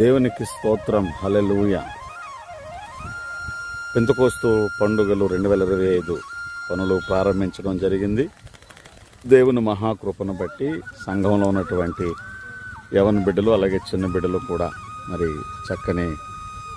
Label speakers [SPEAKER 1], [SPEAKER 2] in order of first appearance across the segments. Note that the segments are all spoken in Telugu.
[SPEAKER 1] దేవునికి స్తోత్రం. హలెలూయ పెంతకోస్తు పండుగలు రెండు వేల ఇరవై ఐదు పనులు ప్రారంభించడం జరిగింది. దేవుని మహాకృపను బట్టి సంఘంలో ఉన్నటువంటి యవన బిడ్డలు అలాగే చిన్న బిడ్డలు కూడా మరి చక్కని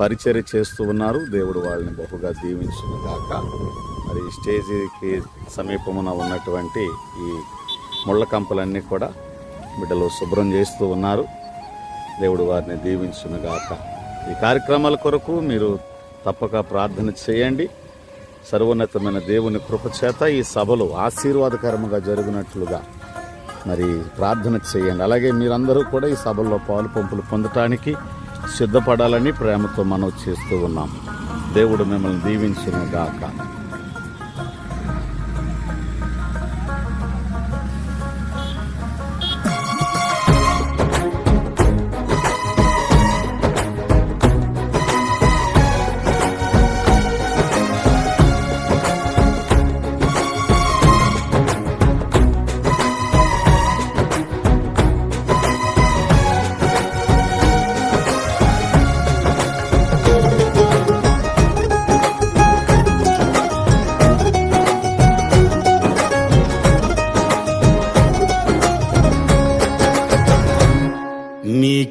[SPEAKER 1] పరిచర్య చేస్తూ ఉన్నారు. దేవుడు వాళ్ళని బహుగా దీవించును గాక. మరి స్టేజీకి సమీపమున ఉన్నటువంటి ఈ ముళ్ళ కంపలన్నీ కూడా బిడ్డలు శుభ్రం చేస్తూ ఉన్నారు. దేవుడు వారిని దీవించునుగాక ఈ కార్యక్రమాల కొరకు మీరు తప్పక ప్రార్థన చేయండి. సర్వోన్నతమైన దేవుని కృప చేత ఈ సభలు ఆశీర్వాదకరంగా జరిగినట్లుగా మరి ప్రార్థన చేయండి. అలాగే మీరందరూ కూడా ఈ సభల్లో పాలు పంపులు పొందటానికి సిద్ధపడాలని ప్రేమతో మనం చేస్తూ ఉన్నాం. దేవుడు మిమ్మల్ని దీవించిన గాక.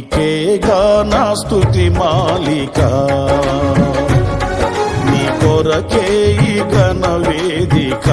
[SPEAKER 2] నీకేగా నా స్థుతి మాలిక. నీ కొరకే ఈ ఘన వేదిక.